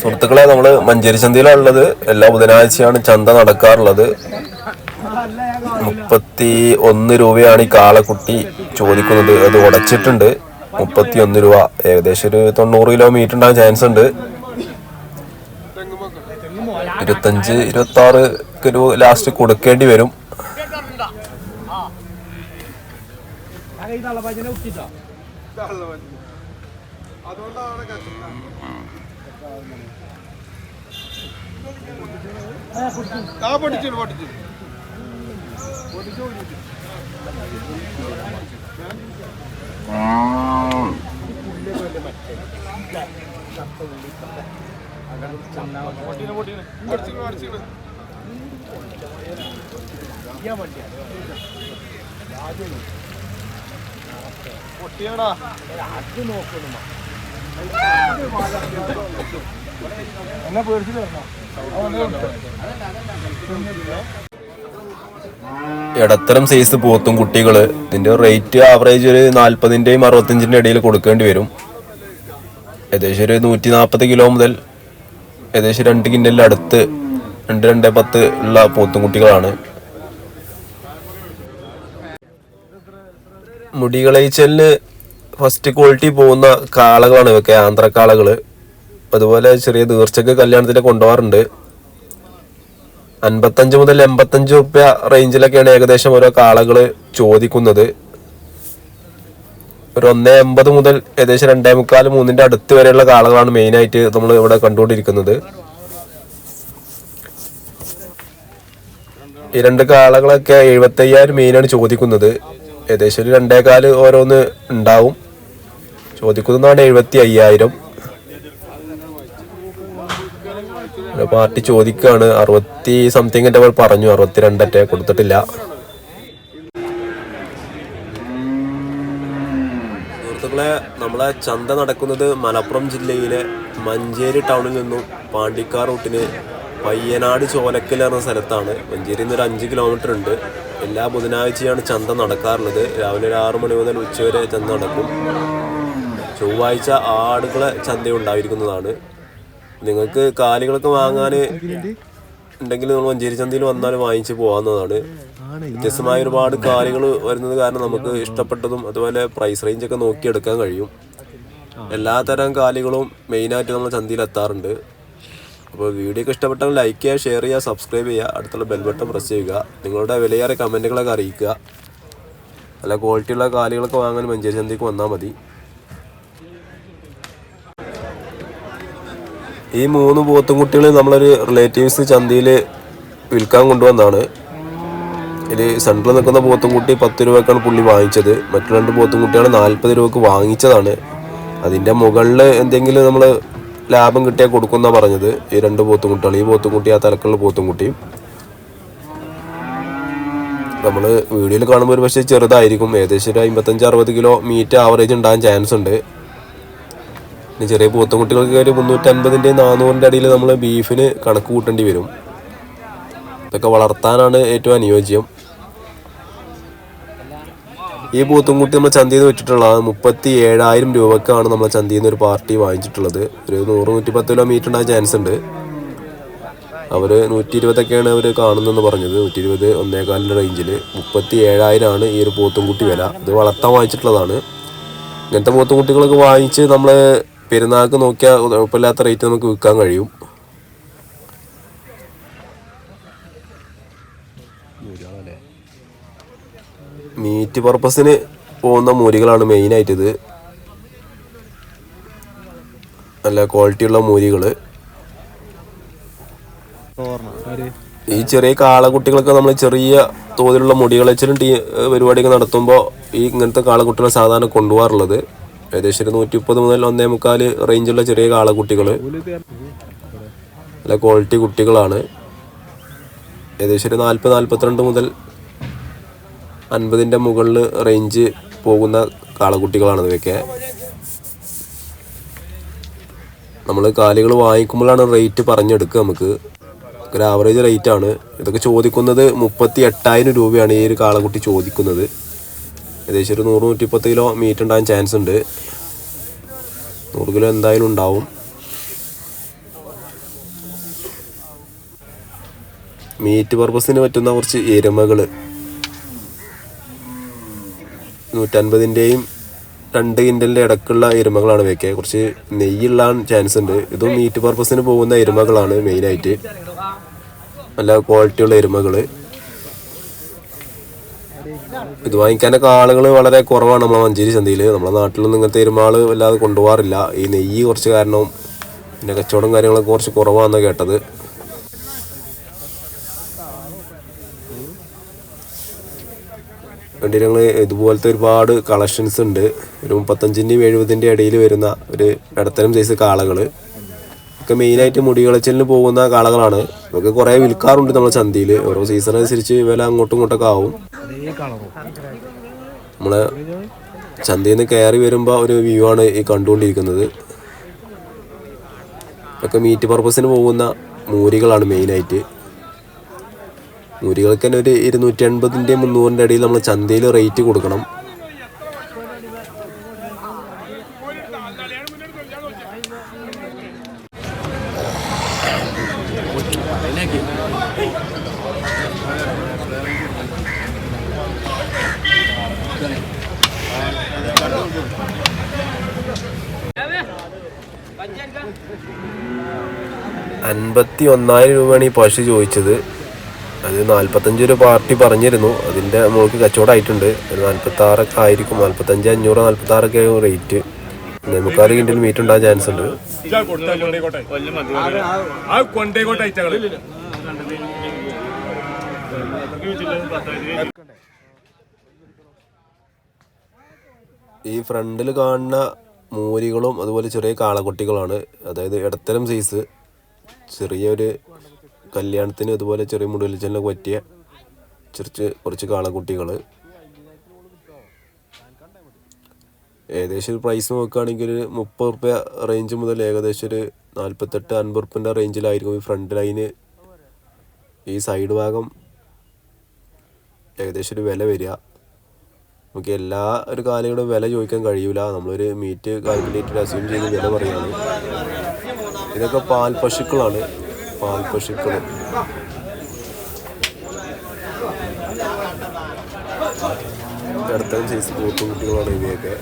സുഹൃത്തുക്കളെ നമ്മൾ മഞ്ചേരി ചന്തയിലാണുള്ളത് എല്ലാ ബുധനാഴ്ചയാണ് ചന്ത നടക്കാറുള്ളത്. മുപ്പത്തി ഒന്ന് രൂപയാണ് ഈ കാളക്കുട്ടി ചോദിക്കുന്നത്. അത് ഉടച്ചിട്ടുണ്ട്. മുപ്പത്തി ഒന്ന് രൂപ. ഏകദേശം ഒരു തൊണ്ണൂറ് കിലോമീറ്റർ ഉണ്ടാകാൻ ചാൻസ് ഉണ്ട് ഇരുപത്തഞ്ച് ഇരുപത്തി ആറ് കിലോ ലാസ്റ്റ് കൊടുക്കേണ്ടി വരും. ആ. പൊട്ടിച്ചു പൊട്ടിച്ചു. പൊട്ടിയാടാ. എന്നെ പേടിച്ചില്ല? ഇടത്തരം സൈസ് പോത്തും കുട്ടികൾ. ഇതിന്റെ റേറ്റ് ആവറേജ് ഒരു നാല്പതിന്റെയും അറുപത്തഞ്ചിന്റെ ഇടയിൽ കൊടുക്കേണ്ടി വരും. ഏകദേശം ഒരു നൂറ്റി നാൽപ്പത് കിലോ മുതൽ ഏകദേശം രണ്ട് കിൻഡലിന്റെ അടുത്ത് രണ്ട് രണ്ട് പത്ത് ഉള്ള പോത്തും കുട്ടികളാണ്. മുടികളയിച്ചലിന് ഫസ്റ്റ് ക്വാളിറ്റി പോകുന്ന കാളകളാണ് ഇവയൊക്കെ ആന്ധ്രക്കാളകൾ അതുപോലെ ചെറിയ തീർച്ചക്ക് കല്യാണത്തിന് കൊണ്ടുപോകാറുണ്ട്. അൻപത്തഞ്ച് മുതൽ എൺപത്തഞ്ച് റുപ്യ റേഞ്ചിലൊക്കെയാണ് ഏകദേശം ഓരോ കാളകൾ ചോദിക്കുന്നത്. ഒരു ഒന്നേ എൺപത് മുതൽ ഏകദേശം രണ്ടേ മുക്കാൽ മൂന്നിന്റെ അടുത്ത് വരെയുള്ള കാളകളാണ് മെയിനായിട്ട് നമ്മൾ ഇവിടെ കണ്ടുകൊണ്ടിരിക്കുന്നത്. ഈ രണ്ട് കാളകളൊക്കെ എഴുപത്തയ്യായിരം മെയിനാണ് ചോദിക്കുന്നത്. ഏകദേശം ഒരു രണ്ടേകാൽ ഓരോന്ന് ഉണ്ടാവും. ചോദിക്കുന്നതാണ് എഴുപത്തി അയ്യായിരം പാർട്ടി ചോദിക്കുകയാണ് അറുപത്തി സംതിങ് അവർ പറഞ്ഞു. അറുപത്തിരണ്ടറ്റെ കൊടുത്തിട്ടില്ല. സുഹൃത്തുക്കളെ നമ്മളെ ചന്ത നടക്കുന്നത് മലപ്പുറം ജില്ലയിലെ മഞ്ചേരി ടൗണിൽ നിന്നും പാണ്ടിക്കാർ റൂട്ടിന് പയ്യനാട് ചോലക്കൽ എന്ന സ്ഥലത്താണ്. മഞ്ചേരി നിന്ന് ഒരു അഞ്ച് കിലോമീറ്റർ ഉണ്ട്. എല്ലാ ബുധനാഴ്ചയാണ് ചന്ത നടക്കാറുള്ളത്. രാവിലെ ഒരു ആറു മണി മുതൽ ഉച്ചവരെ ചന്ത നടക്കും. ചൊവ്വാഴ്ച ആടുകളെ ചന്ത ഉണ്ടായിരിക്കുന്നതാണ്. നിങ്ങൾക്ക് കാലികളൊക്കെ വാങ്ങാൻ ഉണ്ടെങ്കിൽ നമ്മൾ മഞ്ചേരി ചന്തയിൽ വന്നാൽ വാങ്ങിച്ച് പോകാവുന്നതാണ്. വ്യത്യസ്തമായ ഒരുപാട് കാലികൾ വരുന്നത് കാരണം നമുക്ക് ഇഷ്ടപ്പെട്ടതും അതുപോലെ പ്രൈസ് റേഞ്ച് ഒക്കെ നോക്കിയെടുക്കാൻ കഴിയും. എല്ലാ തരം കാലികളും മെയിനായിട്ട് നമ്മൾ ചന്തയിൽ എത്താറുണ്ട്. അപ്പോൾ വീഡിയോ ഒക്കെ ഇഷ്ടപ്പെട്ടാൽ ലൈക്ക് ചെയ്യുക ഷെയർ ചെയ്യുക സബ്സ്ക്രൈബ് ചെയ്യുക അടുത്തുള്ള ബെൽ ബട്ടൺ പ്രസ് ചെയ്യുക നിങ്ങളുടെ വിലയേറെ കമന്റുകളൊക്കെ അറിയിക്കുക. നല്ല ക്വാളിറ്റിയുള്ള കാലികളൊക്കെ വാങ്ങാൻ മഞ്ചേരി ചന്തയ്ക്ക് വന്നാൽ മതി. ഈ മൂന്ന് പോത്തും കുട്ടികൾ നമ്മളൊരു റിലേറ്റീവ്സ് ചന്തയിൽ വിൽക്കാൻ കൊണ്ടുവന്നാണ്. ഇതിൽ സെൻട്രൽ നിൽക്കുന്ന പോത്തും കുട്ടി പത്ത് രൂപക്കാണ് പുള്ളി വാങ്ങിച്ചത്. മറ്റു രണ്ട് പോത്തും കുട്ടികൾ നാൽപ്പത് രൂപക്ക് വാങ്ങിച്ചതാണ്. അതിന്റെ മുകളിൽ എന്തെങ്കിലും നമ്മൾ ലാഭം കിട്ടിയാൽ കൊടുക്കുന്ന പറഞ്ഞത്. ഈ രണ്ട് പോത്തും കുട്ടികൾ ഈ പോത്തും കുട്ടി ആ തലക്കുള്ള പോത്തും കുട്ടിയും നമ്മൾ വീഡിയോയിൽ കാണുമ്പോൾ ഒരു പക്ഷേ ചെറുതായിരിക്കും. ഏകദേശം ഒരു അമ്പത്തഞ്ച് അറുപത് കിലോ മീറ്റ് ആവറേജ് ഉണ്ടാകാൻ ചാൻസ് ഉണ്ട്. പിന്നെ ചെറിയ പോത്തുകുട്ടികൾക്ക് ഒരു മുന്നൂറ്റൻപതിന്റെ നാനൂറിന്റെ അടിയിൽ നമ്മൾ ബീഫിന് കണക്ക് കൂട്ടേണ്ടി വരും. ഇതൊക്കെ വളർത്താനാണ് ഏറ്റവും അനുയോജ്യം. ഈ പോത്തുംകുട്ടി നമ്മൾ ചന്തയിൽ നിന്ന് വെച്ചിട്ടുള്ളത് മുപ്പത്തി ഏഴായിരം രൂപക്കാണ് നമ്മൾ ചന്തയിൽ നിന്ന് ഒരു പാർട്ടി വാങ്ങിച്ചിട്ടുള്ളത്. ഒരു നൂറ് നൂറ്റി പത്ത് കിലോ മീറ്റർ ഉണ്ടാകാൻ ചാൻസ് ഉണ്ട്. അവർ നൂറ്റി ഇരുപതൊക്കെയാണ് അവർ കാണുന്നതെന്ന് പറഞ്ഞത്. നൂറ്റി ഇരുപത് ഒന്നേകാലിന്റെ റേഞ്ചിൽ മുപ്പത്തി ഏഴായിരമാണ് ഈ ഒരു പോത്തുംകുട്ടി വില. ഇത് വളർത്താൻ വാങ്ങിച്ചിട്ടുള്ളതാണ്. ഇങ്ങനത്തെ പോത്തുകുട്ടികളൊക്കെ വാങ്ങിച്ച് നമ്മൾ പെരുന്നാൾക്ക് നോക്കിയാൽ കുഴപ്പമില്ലാത്ത റേറ്റ് നമുക്ക് വിൽക്കാൻ കഴിയും. മീറ്റ് പർപ്പസിന് പോകുന്ന മൂരികളാണ് മെയിനായിട്ടിത് നല്ല ക്വാളിറ്റിയുള്ള മൂരികൾ ഈ ചെറിയ കാളക്കുട്ടികളൊക്കെ നമ്മൾ ചെറിയ തോതിലുള്ള മുടികളെച്ചിലും ടീ പരിപാടിയൊക്കെ നടത്തുമ്പോൾ ഈ ഇങ്ങനത്തെ കാളക്കുട്ടികളെ സാധാരണ കൊണ്ടുപോകാറുള്ളത്. ഏകദേശം ഒരു നൂറ്റി മുപ്പത് മുതൽ ഒന്നേ മുക്കാൽ റേഞ്ചുള്ള ചെറിയ കാളക്കുട്ടികൾ നല്ല ക്വാളിറ്റി കുട്ടികളാണ്. ഏകദേശം ഒരു നാൽപ്പത് നാൽപ്പത്തിരണ്ട് മുതൽ അൻപതിന്റെ മുകളിൽ റേഞ്ച് പോകുന്ന കാളക്കുട്ടികളാണ് ഇവയൊക്കെ. നമ്മൾ കാലികൾ വാങ്ങിക്കുമ്പോഴാണ് റേറ്റ് പറഞ്ഞെടുക്കുക നമുക്ക്. ഒരു ആവറേജ് റേറ്റാണ് ഇതൊക്കെ ചോദിക്കുന്നത് മുപ്പത്തി എട്ടായിരം രൂപയാണ് ഈ ഒരു കാളക്കുട്ടി ചോദിക്കുന്നത്. ഏകദേശം ഒരു നൂറ് നൂറ്റിപ്പത്ത് കിലോ മീറ്റ് ഉണ്ടാകാൻ ചാൻസ് ഉണ്ട്. നൂറ് കിലോ എന്തായാലും ഉണ്ടാവും. മീറ്റ് പർപ്പസിന് പറ്റുന്ന കുറച്ച് എരുമകൾ നൂറ്റൻപതിന്റെയും രണ്ട് കിൻഡലിന്റെ ഇടക്കുള്ള എരുമകളാണ് വെക്കുക കുറച്ച് നെയ്യുള്ള ചാൻസ് ഉണ്ട്. ഇതും മീറ്റ് പർപ്പസിന് പോകുന്ന എരുമകളാണ് മെയിനായിട്ട് നല്ല ക്വാളിറ്റിയുള്ള എരുമകൾ ഇത് വാങ്ങിക്കാനൊക്കെ ആളുകൾ വളരെ കുറവാണ് നമ്മളെ മഞ്ചേരി ചന്തയിൽ നമ്മുടെ നാട്ടിലൊന്നും ഇങ്ങനത്തെ എരുമാൾ വല്ലാതെ കൊണ്ടുപോകാറില്ല. ഈ നെയ്യ് കുറച്ച് കാരണം പിന്നെ കച്ചവടം കാര്യങ്ങളൊക്കെ കുറച്ച് കുറവാണെന്ന് കേട്ടത്. വേണ്ടി ഞങ്ങൾ ഇതുപോലത്തെ ഒരുപാട് കളക്ഷൻസ് ഉണ്ട്. ഒരു മുപ്പത്തഞ്ചിന്റെയും എഴുപതിന്റെയും ഇടയിൽ വരുന്ന ഒരു ഇടത്തരം സൈസ് കാളകൾ ഒക്കെ മെയിനായിട്ട് മുടി കളച്ചിലിന് പോകുന്ന കാളകളാണ്. നമുക്ക് കുറേ വിൽക്കാറുണ്ട് നമ്മുടെ ചന്തയിൽ ഓരോ സീസൺ അനുസരിച്ച് വില അങ്ങോട്ടും ഇങ്ങോട്ടൊക്കെ ആവും. നമ്മളെ ചന്തയിൽ നിന്ന് കയറി വരുമ്പോൾ ഒരു വ്യൂ ആണ് ഈ കണ്ടുകൊണ്ടിരിക്കുന്നത്. ഒക്കെ മീറ്റ് പർപ്പസിന് പോകുന്ന മൂരികളാണ് മെയിനായിട്ട് മൂരികൾക്ക് തന്നെ ഒരു ഇരുന്നൂറ്റി എൺപതിന്റെ മുന്നൂറിന്റെ ഇടയിൽ നമ്മൾ ചന്തയിൽ റേറ്റ് കൊടുക്കണം. അൻപത്തി ഒന്നായിരം രൂപയാണ് ഈ പശു ചോദിച്ചത്. അത് നാൽപ്പത്തഞ്ച് ഒരു പാർട്ടി പറഞ്ഞിരുന്നു. അതിന്റെ മുകളിൽ കച്ചവടമായിട്ടുണ്ട്. ഒരു നാൽപ്പത്താറൊക്കെ ആയിരിക്കും. നാൽപ്പത്തഞ്ച് അഞ്ഞൂറ് നാൽപ്പത്താറൊക്കെ ആയിരിക്കും റേറ്റ് നമുക്കാറ് കിണ്ടിൽ മീറ്റ് ഉണ്ടാകാൻ ചാൻസ് ഉണ്ട്. ഈ ഫ്രണ്ടിൽ കാണുന്ന മൂരികളും അതുപോലെ ചെറിയ കാളക്കുട്ടികളാണ്. അതായത് ഇടത്തരം സൈസ് ചെറിയൊരു കല്യാണത്തിന് അതുപോലെ ചെറിയ മുടിവലിച്ചലിനൊക്കെ പറ്റിയ ചെറിച്ച് കുറച്ച് കാളക്കുട്ടികൾ ഏകദേശം ഒരു പ്രൈസ് നോക്കുകയാണെങ്കിൽ ഒരു മുപ്പത് റുപ്യ റേഞ്ച് മുതൽ ഏകദേശം ഒരു നാൽപ്പത്തെട്ട് അൻപത് റുപ്യന്റെ റേഞ്ചിലായിരിക്കും ഈ ഫ്രണ്ട് ലൈന് ഈ സൈഡ് ഭാഗം ഏകദേശം ഒരു വില വരിക. നമുക്ക് എല്ലാ ഒരു കാലയുടെ വില ചോദിക്കാൻ കഴിയൂല. നമ്മളൊരു മീറ്റ് കാൽക്കുലേറ്റഡ് അസ്യൂം ചെയ്ത് വില പറയാണ് ഇതൊക്കെ പാൽ പശുക്കളാണ്. പാൽ പശുക്കൾ അടുത്ത സൈസ് കൂട്ടുകുട്ടികളാണ് ഇവയൊക്കെ.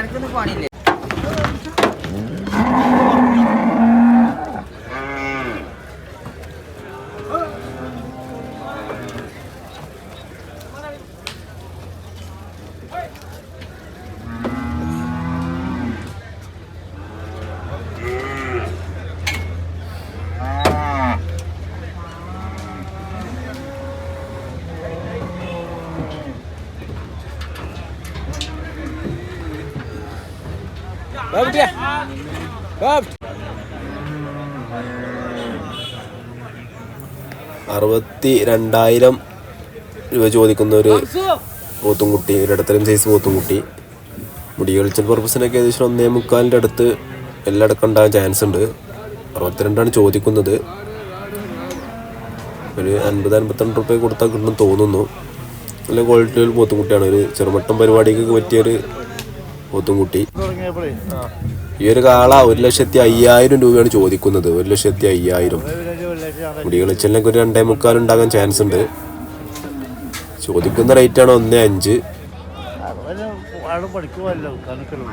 എനിക്കൊന്നും പണിയില്ലേ. അറുപത്തി രണ്ടായിരം രൂപ ചോദിക്കുന്ന ഒരു പോത്തുംകുട്ടി ഒരു ഇടത്തരം സൈസ് പോത്തുംകുട്ടി. മുടി കളിച്ചൽ പർപ്പസിനൊക്കെ ഏകദേശം ഒന്നേ മുക്കാലിന്റെ അടുത്ത് എല്ലായിടക്കും ഉണ്ടാകാൻ ചാൻസ് ഉണ്ട്. അറുപത്തിരണ്ടാണ് ചോദിക്കുന്നത്. ഒരു അൻപത് അൻപത്തിരണ്ട് റുപ്യ കൊടുത്താൽ കിട്ടുമെന്ന് തോന്നുന്നു. നല്ല ക്വാളിറ്റിയിൽ പോത്തുംകുട്ടിയാണ്. ഒരു ചെറുമട്ടം പരിപാടിക്കൊക്കെ പറ്റിയൊരു പോത്തുംകുട്ടി. തുടങ്ങിയപ്പോഴേ ഈ ഒരു കാള ഒരു ലക്ഷത്തി അയ്യായിരം രൂപയാണ് ചോദിക്കുന്നത്. ഒരു ലക്ഷത്തി അയ്യായിരം. മുടികളിച്ചെല്ലാം ഒരു രണ്ടേ മുക്കാൽ ഉണ്ടാകാൻ ചാൻസ് ഉണ്ട്. ചോദിക്കുന്ന റേറ്റ് ആണ് ഒന്നേ അഞ്ച്. പഠിക്കുമല്ലോ കണക്കുള്ളൂ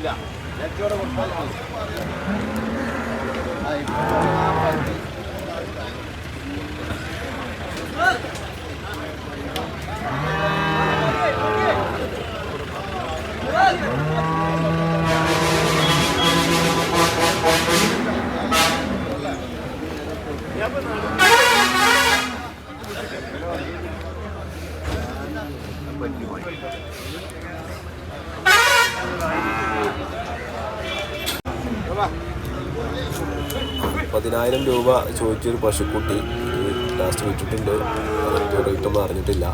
പച്ചമുറി നല്ല കൂലിയ പതിനായിരം രൂപ ചോദിച്ചൊരു പശുക്കുട്ടി ലാസ്റ്റ് വിറ്റിട്ടുണ്ട്. അതിന്റെ റേറ്റ് ഒന്നും അറിഞ്ഞിട്ടില്ല.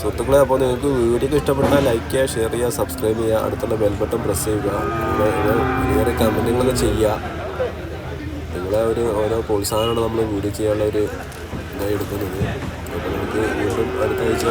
സുഹൃത്തുക്കളെ അപ്പോൾ നിങ്ങൾക്ക് വീഡിയോ ഇഷ്ടപ്പെട്ടാൽ ലൈക്ക് ചെയ്യുക ഷെയർ ചെയ്യുക സബ്സ്ക്രൈബ് ചെയ്യുക അടുത്തുള്ള ബെൽ ബട്ടൺ പ്രസ് ചെയ്യുക. വേറെ കമന്റുകളൊക്കെ ചെയ്യുക. നിങ്ങളെ ഒരു ഓരോ പ്രോത്സാഹനമാണ് നമ്മൾ വീഡിയോ ചെയ്യാനുള്ള ഒരു ഇതായി എടുക്കുന്നത്. അപ്പോൾ നമുക്ക് വീണ്ടും അടുത്ത ആഴ്ച